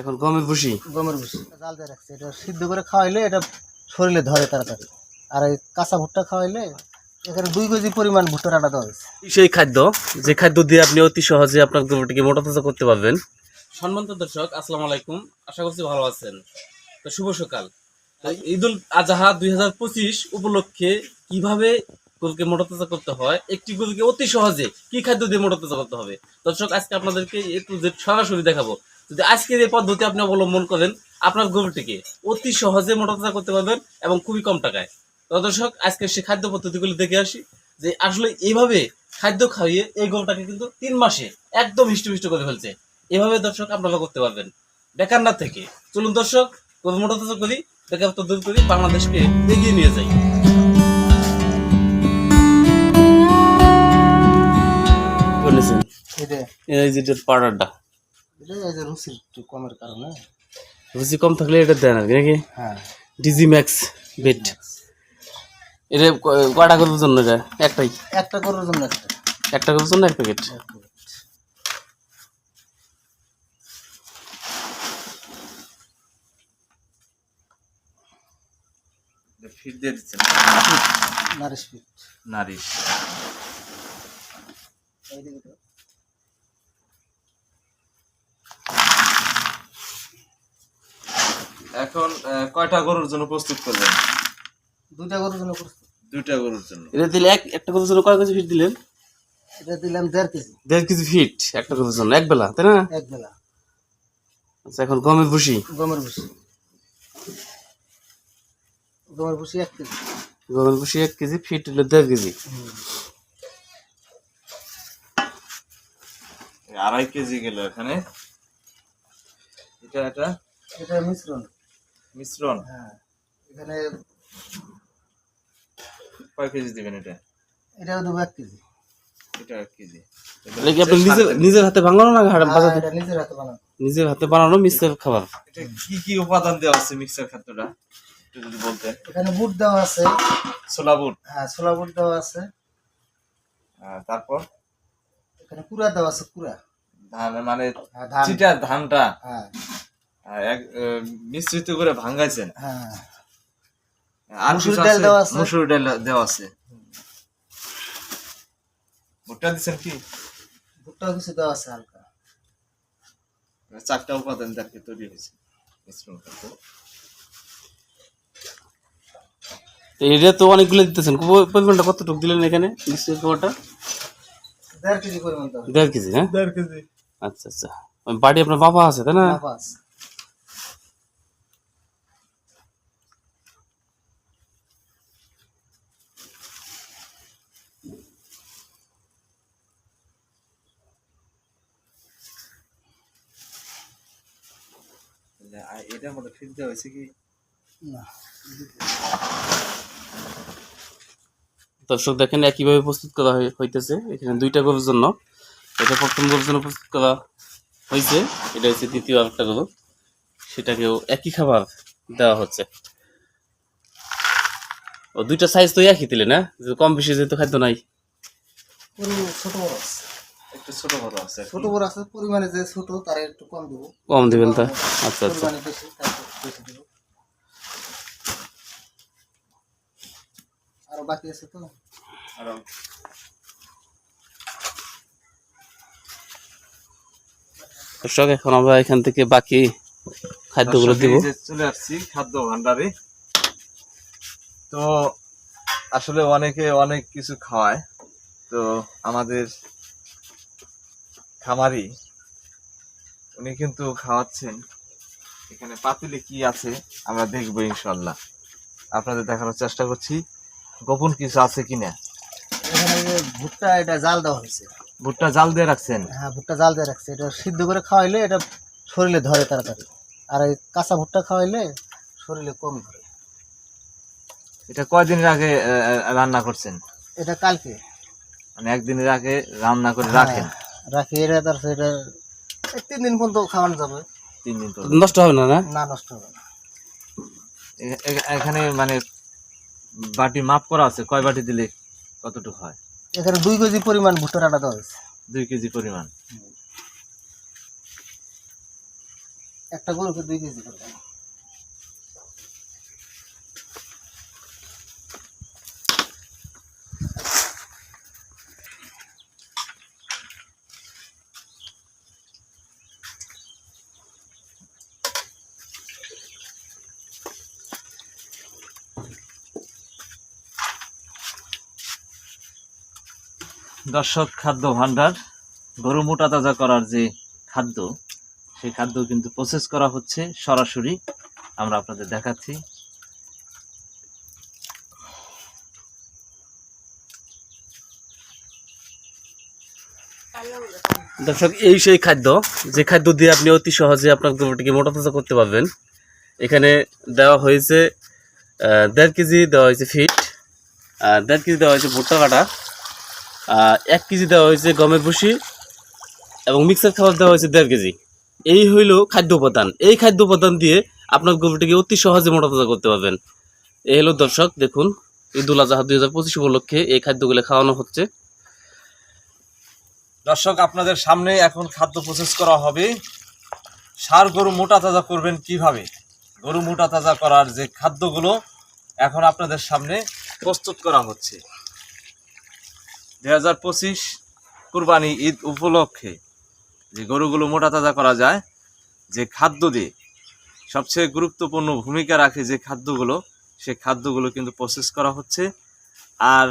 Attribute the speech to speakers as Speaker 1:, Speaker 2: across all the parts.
Speaker 1: এখন গমের ভুসি।
Speaker 2: গমের ভুসি জাল দিয়ে রাখছে। এটা সিদ্ধ করে খাওয়াইলে এটা শরীরে ধরে তাড়াতাড়ি। আর এই কাঁচা ভুট্টা খাওয়াইলে এখানে দুই কেজি পরিমাণ ভুট্টার আটা দেওয়া হয়েছে।
Speaker 1: সেই খাদ্য যে খাদ্য দিয়ে আপনি অতি সহজে আপনার গরুটিকে মোটা তাজা করতে পারবেন। সম্মানিত দর্শক আসসালামু আলাইকুম। আশা করছি ভালো আছেন। তো শুভ সকাল। ঈদুল আজহা দুই হাজার পঁচিশ উপলক্ষে কীভাবে গরুকে মোটাতাজা করতে হয় একটি গরুকে অতি সহজে কি খাদ্য দিয়ে মোটা তাজা করতে হবে? দর্শক আজকে আপনাদেরকে একটু যে সরাসরি দেখাবো। যদি আজকের এই পদ্ধতি আপনি অবলম্বন করেন আপনার গরুটিকে অতি সহজে মোটা করতে পারবেন এবং খুবই কম টাকায়। তো দর্শক আজকে সে খাদ্য পদ্ধতিগুলি দেখে আসি যে আসলে এইভাবে খাদ্য খাইয়ে এই গরুটাকে কিন্তু তিন মাসে একদম হিষ্টপিষ্ট করে ফেলছে। এভাবে দর্শক আপনারা করতে পারবেন। বেকার না থেকে। চলুন দর্শক গরু মোটা তাজা করি বেকারত্ব দূর করি বাংলাদেশকে এগিয়ে নিয়ে যাই। এই যে পাউডারটা।
Speaker 2: রুচির একটু কমের কারণে।
Speaker 1: রুচি কম থাকলে এটা দেন আর কি নাকি?
Speaker 2: হ্যাঁ।
Speaker 1: ডিজি ম্যাক্স বেট এটা ক- কয়টা গরুর জন্য এটা? একটাই?
Speaker 2: একটা গরুর জন্য একটা।
Speaker 1: একটা গরুর জন্য এক প্যাকেট
Speaker 3: ফিট দিয়ে দিচ্ছেন?
Speaker 2: নারিশ পিট
Speaker 3: নারিশ।
Speaker 2: এইদিকে
Speaker 3: এখন কয়টা গরুর জন্য প্রস্তুত করবেন
Speaker 2: দুইটা গরুর জন্য প্রস্তুত।
Speaker 3: দুইটা গরুর জন্য।
Speaker 1: এটা দিলে এক একটা গরুর জন্য কয় কেজি ফিট দিলেন?
Speaker 2: এটা দিলাম দেড় কেজি।
Speaker 1: দেড় কেজি ফিট একটা গরুর জন্য এক বেলা তাই না?
Speaker 2: এক বেলা।
Speaker 1: আচ্ছা এখন গমের ভুসি।
Speaker 2: গমের ভুসি। গমের ভুসি এক কেজি।
Speaker 1: গমের ভুসি এক কেজি ফিট হলো দেড় কেজি।
Speaker 3: এই আড়াই কেজি গেল এখানে। এটা এটা?
Speaker 2: এটা মিশ্রণ।
Speaker 3: মিশ্রণ?
Speaker 2: হ্যাঁ এখানে
Speaker 3: কয় কেজি দিবেন এটা?
Speaker 2: এটাও দেবো এক কেজি।
Speaker 3: এটা এক কেজি।
Speaker 1: এটা কি আপনি নিজের নিজের হাতে বানানো না
Speaker 2: এটা নিজের হাতে বানানো।
Speaker 1: নিজের হাতে বানানো মিক্সের খাবার।
Speaker 3: এটা কি কি উপাদান দেওয়া আছে মিক্সার খাদ্যটা? একটু যদি বলতেন।
Speaker 2: এখানে বুট দেওয়া আছে।
Speaker 3: ছোলা বুট।
Speaker 2: হ্যাঁ ছোলা বুট দেওয়া আছে।
Speaker 3: তারপর?
Speaker 2: এখানে কুড়া দেওয়া আছে কুড়া।
Speaker 3: ধান মানে
Speaker 2: হ্যাঁ
Speaker 3: চিটা ধানটা।
Speaker 2: হ্যাঁ।
Speaker 3: এক মিশ্রিত করে ভাঙাইছেন
Speaker 2: হ্যাঁ।
Speaker 3: আর
Speaker 2: মুসুর ডাল দেওয়া আছে।
Speaker 3: মুসুর ডাল দেওয়া আছে। ভুট্টা দিচ্ছেন কি?
Speaker 2: ভুট্টাও কিছু দেওয়া আছে হালকা।
Speaker 3: চারটা উপাদান তার কি তৈরি হয়েছে মিশ্রণ খাদ্য
Speaker 1: তো এটা তো অনেকগুলো দিতেছেন। পরিমাণটা কতটুকু দিলেন এখানে খাবারটা
Speaker 2: দেড় কেজি পরিমাণ
Speaker 1: দেড় কেজি হ্যাঁ?
Speaker 3: দেড় কেজি।
Speaker 1: আচ্ছা আচ্ছা। বাড়ি আপনার বাবা আছে তাই না?
Speaker 2: লাফা আছে।
Speaker 3: এটার মধ্যে ফিট দেওয়া হয়েছে কি?
Speaker 2: না।
Speaker 1: দর্শক দেখেন একইভাবে প্রস্তুত করা হইতেছে। এখানে দুইটা গরুর জন্য। এটা প্রথম গরুর জন্য প্রস্তুত করা হয়েছে এটা হচ্ছে দ্বিতীয় আরেকটা গরু। সেটাকেও একই খাবার দেওয়া হচ্ছে। ও দুইটা সাইজ তো একই দিলে না? যে কম বেশি যেহেতু খাদ্য নাই।
Speaker 2: ছোট বড় আছে।
Speaker 3: একটু ছোট বড় আছে
Speaker 2: ছোট বড় আছে পরিমাণে যে ছোট তার একটু কম দেবো।
Speaker 1: কম দিবেন তা? আচ্ছা আচ্ছা।
Speaker 2: পরিমাণে বেশি তার বেশি দেবো। আরও বাকি আছে তো?
Speaker 3: আর।
Speaker 1: দর্শক এখন আমরা এখান থেকে বাকি খাদ্যগুলো দিব।
Speaker 3: চলে আসছি খাদ্য ভান্ডারে তো আসলে অনেকে অনেক কিছু খাওয়ায়। তো আমাদের খামারি উনি কিন্তু খাওয়াচ্ছেন। এখানে পাতিলে কি আছে আমরা দেখব ইনশাল্লাহ। আপনাদের দেখানোর চেষ্টা করছি গোপন কিছু আছে কিনা?
Speaker 2: এখানে ভুট্টা এটা জাল দেওয়া হয়েছে।
Speaker 3: ভুট্টা জাল দিয়ে রাখছেন?
Speaker 2: হ্যাঁ ভুট্টা জাল দিয়ে রাখছে। এটা সিদ্ধ করে খাওয়াইলে এটা শরীরে ধরে তাড়াতাড়ি। আর এই কাঁচা ভুট্টা খাওয়াইলে শরীরে কম ধরে।
Speaker 3: এটা কয়দিনের আগে রান্না করছেন?
Speaker 2: এটা কালকে।
Speaker 3: মানে একদিনের আগে রান্না করে রাখেন?
Speaker 2: হ্যাঁ, রাখি এটা এটা এই তিন দিন পর্যন্ত খাওয়ানো যাবে।
Speaker 3: তিন দিন পর
Speaker 1: নষ্ট হবে না না?
Speaker 2: না নষ্ট হবে না।
Speaker 3: এ- এ- এখানে মানে বাটি মাপ করা আছে কয় বাটি দিলে কতটুকু হয়?
Speaker 2: এখানে দুই কেজি পরিমাণ ভুট্টার আটা দেওয়া হয়েছে।
Speaker 3: দুই কেজি পরিমাণ।
Speaker 2: একটা গরুকে দুই কেজি করে
Speaker 3: দর্শক, খাদ্য ভান্ডার গরু মোটা তাজা করার যে খাদ্য, সেই খাদ্য কিন্তু প্রসেস করা হচ্ছে সরাসরি। আমরা আপনাদের দেখাচ্ছি।
Speaker 1: দর্শক, এই সেই খাদ্য, যে খাদ্য দিয়ে আপনি অতি সহজে আপনার গরুটিকে মোটা তাজা করতে পারবেন, এখানে দেওয়া হয়েছে দেড় কেজি দেওয়া হয়েছে ফিট আর দেড় কেজি দেওয়া হয়েছে ভুট্টা কাটা। এক কেজি দেওয়া হয়েছে গমের ভুসি এবং মিক্সার খাবার দেওয়া হয়েছে দেড় কেজি। এই হইল খাদ্য উপাদান। এই খাদ্য উপাদান দিয়ে আপনার গরুটিকে অতি সহজে মোটা তাজা করতে পারবেন। এই হলো দর্শক, দেখুন, ঈদুল আজহা দুই হাজার পঁচিশ উপলক্ষে এই খাদ্যগুলো খাওয়ানো হচ্ছে।
Speaker 3: দর্শক, আপনাদের সামনে এখন খাদ্য প্রসেস করা হবে। সার গরু মোটা তাজা করবেন কীভাবে? গরু মোটা তাজা করার যে খাদ্যগুলো এখন আপনাদের সামনে প্রস্তুত করা হচ্ছে। দুই হাজার পঁচিশ কুরবানি ঈদ উপলক্ষে যে গরুগুলো মোটা তাজা করা যায়, যে খাদ্য দিয়ে সবচেয়ে গুরুত্বপূর্ণ ভূমিকা রাখে যে খাদ্যগুলো, সে খাদ্যগুলো কিন্তু প্রসেস করা হচ্ছে আর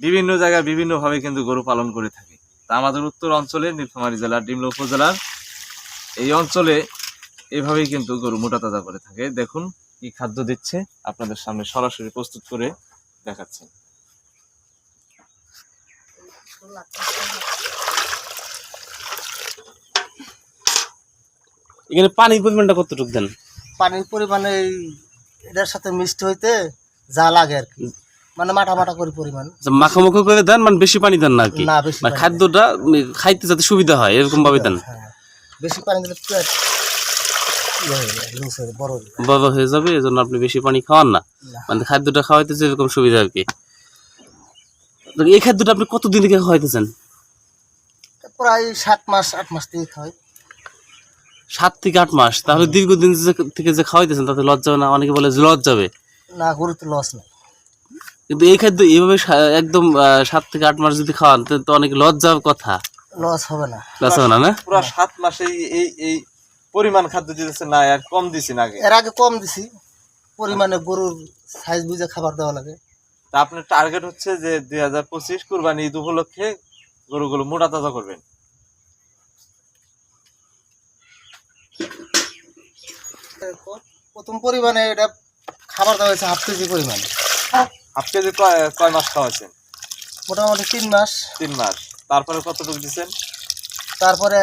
Speaker 3: বিভিন্ন জায়গায় বিভিন্নভাবে কিন্তু গরু পালন করে থাকে। তা আমাদের উত্তর অঞ্চলে নীলফামারী জেলার, ডিমলা উপজেলার এই অঞ্চলে এভাবেই কিন্তু গরু মোটা তাজা করে থাকে। দেখুন কি খাদ্য দিচ্ছে, আপনাদের সামনে সরাসরি প্রস্তুত করে দেখাচ্ছেন
Speaker 1: এখানে পানির পরিমাণটা কতটুকু দেন?
Speaker 2: পানির পরিমাণে এটার সাথে মিষ্টি হইতে যা লাগে আর কি। মানে মাটা মাটা করে পরিমাণ।
Speaker 1: আচ্ছা, মাখামাখি করে দেন মানে বেশি পানি দেন না আর কি? মানে খাদ্যটা খাইতে যাতে সুবিধা হয় এরকম ভাবে দেন?
Speaker 2: হ্যাঁ বেশি পানি দিলে ইয়ে বড় হয়ে
Speaker 1: যাবে এই জন্য আপনি বেশি পানি খাওয়ান না। মানে খাদ্যটা খাওয়াইতে যেরকম সুবিধা আর কি। এই খাদ্যটা আপনি কতদিন থেকে খাওয়াইতেছেন?
Speaker 2: প্রায় সাত মাস আট মাস থেকে খাওয়াই।
Speaker 1: সাত থেকে আট মাস। তাহলে দীর্ঘদিন থেকে যে খাওয়াইতেছেন তাতে লজ্জা না অনেকে বলে যে লজ্জা যাবে
Speaker 2: না গরুতে লস নেই।
Speaker 1: কিন্তু এই খাদ্য এইভাবে সা- একদম সাত থেকে আট মাস যদি খাওয়ান তাহলে তো অনেক লজ্জার কথা।
Speaker 2: লস হবে না।
Speaker 1: লজ্জা হবে না না?
Speaker 3: পুরো সাত মাসে এই- এই এই পরিমাণ খাদ্য দিতেছে না আর কম দিছি না আগে?
Speaker 2: এর আগে কম দিছি। পরিমাণে গরুর সাইজ বুঝে খাবার দেওয়া লাগে।
Speaker 3: তা আপনার টার্গেট হচ্ছে যে দুই হাজার পঁচিশ কুরবানি ঈদ উপলক্ষে গরুগুলো মোটা তাজা করবেন।
Speaker 2: প্রথম পরিমাণে এটা খাবার দেওয়া হয়েছে হাফ কেজি পরিমাণে।
Speaker 3: হাফ কেজি কয় মাস খাওয়াছেন
Speaker 2: মোটামুটি তিন মাস।
Speaker 3: তিন মাস। তারপরে কতটুকু দিচ্ছেন?
Speaker 2: তারপরে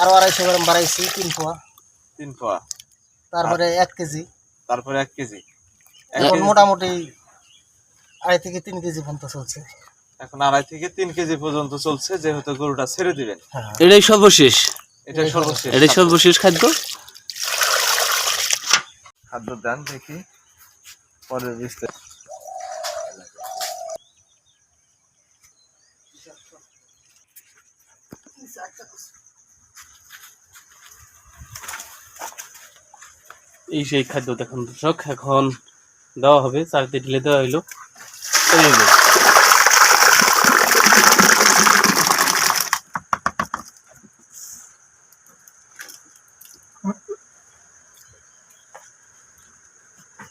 Speaker 2: আরও আড়াইশো গ্রাম বাড়াইছি তিন পোয়া
Speaker 3: তিন পোয়া
Speaker 2: তারপরে এক কেজি।
Speaker 3: তারপরে এক কেজি।
Speaker 2: এখন মোটামুটি আড়াই থেকে তিন কেজি পর্যন্ত চলছে।
Speaker 3: এখন আড়াই থেকে তিন কেজি পর্যন্ত চলছে যেহেতু গরুটা ছেড়ে দিবেন।
Speaker 2: হ্যাঁ।
Speaker 1: এটাই সর্বশেষ?
Speaker 3: এটা সর্বশেষ
Speaker 1: এটাই সর্বশেষ খাদ্য?
Speaker 3: খাদ্য দেন দেখি। পরে বিস্তার
Speaker 1: এই সেই খাদ্য দেখুন দর্শক এখন দেওয়া হবে চারিতে ঢেলে দেওয়া হইল। এলো।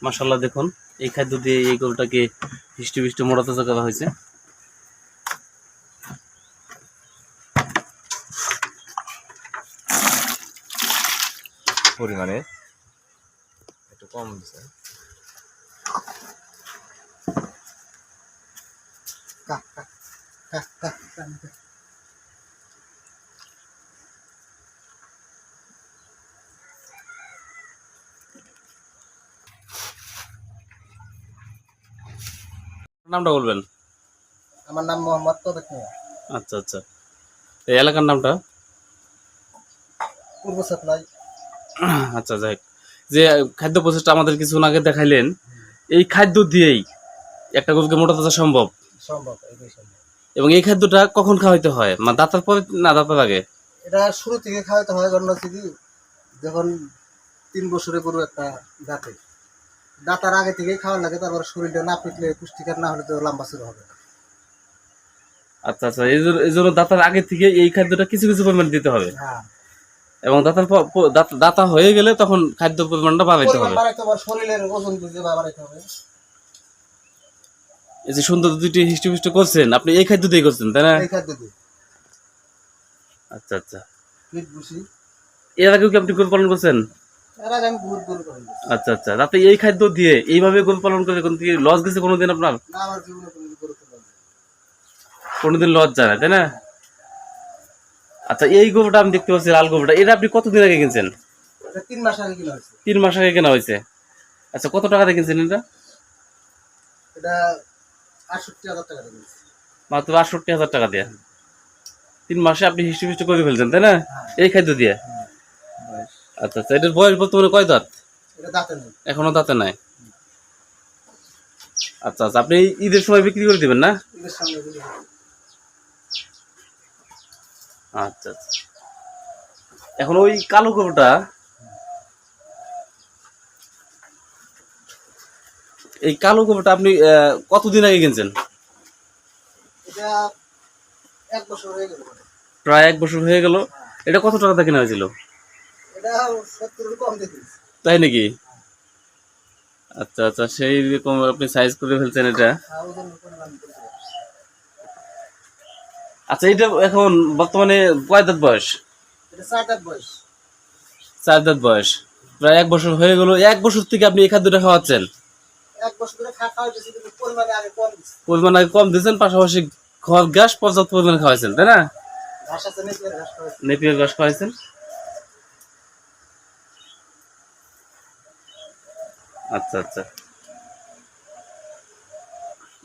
Speaker 1: মাসাল্লাহ দেখুন, এই খাদ্য দিয়ে এই গরুটাকে হিষ্টি বিষ্টি মোড়া তাজা করা হয়েছে
Speaker 3: পরিমাণে একটু কম দিচ্ছে
Speaker 2: কা, কা, কা, কা, কা, কা।
Speaker 1: নামটা বলবেন?
Speaker 2: আমার নাম মোহাম্মদ তবেক মিয়া।
Speaker 1: আচ্ছা আচ্ছা। এই এলাকার নামটা?
Speaker 2: পূর্ব সাপ্লাই।
Speaker 1: আচ্ছা যাই যে খাদ্য প্রসেসটা আমাদের কিছুক্ষণ আগে দেখাইলেন এই খাদ্য দিয়েই একটা গরুকে মোটা তাজা সম্ভব।
Speaker 2: সম্ভব এটাই সম্ভব।
Speaker 1: এবং এই খাদ্যটা কখন খাওয়াইতে হয়? মানে দাঁতার পরে না দাঁতার আগে?
Speaker 2: এটা শুরু থেকে খাওয়াতে হয় কারণ হচ্ছে কি যখন তিন বছরে গরু একটা দাঁতে দাঁতার আগে থেকেই খাওয়া লাগে তারপর শরীরটা না পিটলে পুষ্টিকর না হলে তো লম্বা শুরু হবে।
Speaker 1: আচ্ছা আচ্ছা এই জন্য- দাতার আগে থেকে এই খাদ্যটা কিছু কিছু পরিমাণ দিতে হবে?
Speaker 2: হ্যাঁ।
Speaker 1: এবং দাতার দাতা- দাতা হয়ে গেলে তখন খাদ্য পরিমাণটা বাড়াইতে হবে?
Speaker 2: বাড়াইতে হবে শরীরের ওজন বুঝে বাড়াইতে হবে।
Speaker 1: এই যে সুন্দর দুটি হিষ্টপিষ্ট করছেন আপনি এই খাদ্য দিয়ে করছেন তাই না?
Speaker 2: এই খাদ্য দিয়ে।
Speaker 1: আচ্ছা আচ্ছা। এর আগেও কি আপনি গরু পালন করছেন। আচ্ছা আচ্ছা। রাতে এই খাদ্য দিয়ে এইভাবে গরু পালন করে কোন দিকে লস গেছে কোনোদিন আপনার। কোনোদিন লস যায় না তাই না? আচ্ছা এই গরুটা আমি দেখতে পাচ্ছি লাল গরুটা এটা আপনি কতদিন আগে কিনছেন?
Speaker 2: তিন মাস আগে কিনা হয়েছে।
Speaker 1: তিন মাস আগে কেনা হয়েছে। আচ্ছা কত টাকা দিয়ে কিনছেন এটা?
Speaker 2: এটা আটষট্টি হাজার টাকা দিয়ে
Speaker 1: মাত্র আটষট্টি হাজার টাকা দিয়ে? তিন মাসে আপনি হিস্ট্রি ফিস্ট্রি করে ফেলছেন তাই না? এই খাদ্য দিয়ে? আচ্ছা আচ্ছা এটার বয়স বর্তমানে কয় দাঁত?
Speaker 2: এখনও দাঁতে নাই?
Speaker 1: আচ্ছা আচ্ছা আপনি ঈদের সময় বিক্রি করে দিবেন না। আচ্ছা আচ্ছা। এখন ওই কালো গরুটা এই কালো গরুটা আপনি কতদিন আগে কিনছেন?
Speaker 2: এটা এক বছর হয়ে গেল
Speaker 1: প্রায় এক বছর হয়ে গেল। এটা কত টাকা কেনা হয়েছিল? তাই নাকি? আচ্ছা আচ্ছা সেই রকম আপনি সাইজ করে ফেলছেন এটা। আচ্ছা এটা এখন বর্তমানে কয় দাঁত বয়স?
Speaker 2: এটা চার দাঁত বয়স।
Speaker 1: চার দাঁত বয়স। প্রায় এক বছর হয়ে গেল। এক বছর থেকে আপনি এই খাদ্যটা খাওয়াচ্ছেন?
Speaker 2: পরিমাণে আগে কম
Speaker 1: দিয়েছেন পাশাপাশি ঘর গ্যাস পর্যাপ্ত পরিমাণে খাওয়াইছেন তাই না?
Speaker 2: নেপিয়ার ঘাস
Speaker 1: খাওয়াইছেন। আচ্ছা আচ্ছা।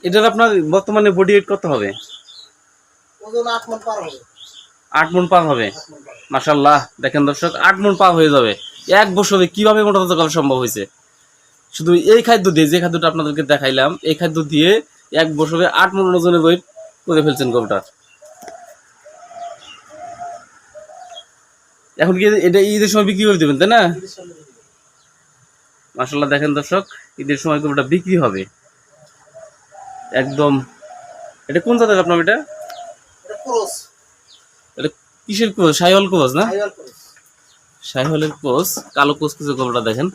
Speaker 1: এটার আপনার বর্তমানে বডি ওয়েট কত হবে?
Speaker 2: আট মন পার হবে।
Speaker 1: মাসাল্লাহ দেখেন দর্শক আট মন পার হয়ে যাবে। এক বছরে কীভাবে মোটা তাজা করা সম্ভব হয়েছে? শুধু এই খাদ্য দিয়ে যে খাদ্যটা আপনাদেরকে দেখাইলাম এই খাদ্য দিয়ে এক বছরে আট মন ওজনের ওয়েট করে ফেলছেন গরুটা। এখন কি এটা ঈদের সময় বিক্রি করে দেবেন তাই না? মাসাল্লাহ দেখেন দর্শক ঈদের সময় গরুটা বিক্রি হবে। একদম এটা কোন জাতের আপনার এটা?
Speaker 2: এটা
Speaker 1: কিসের কোচ সাইহল কোচ না? সাইহলের কোচ কালো কোচ কিছু গরুটা দেখেন।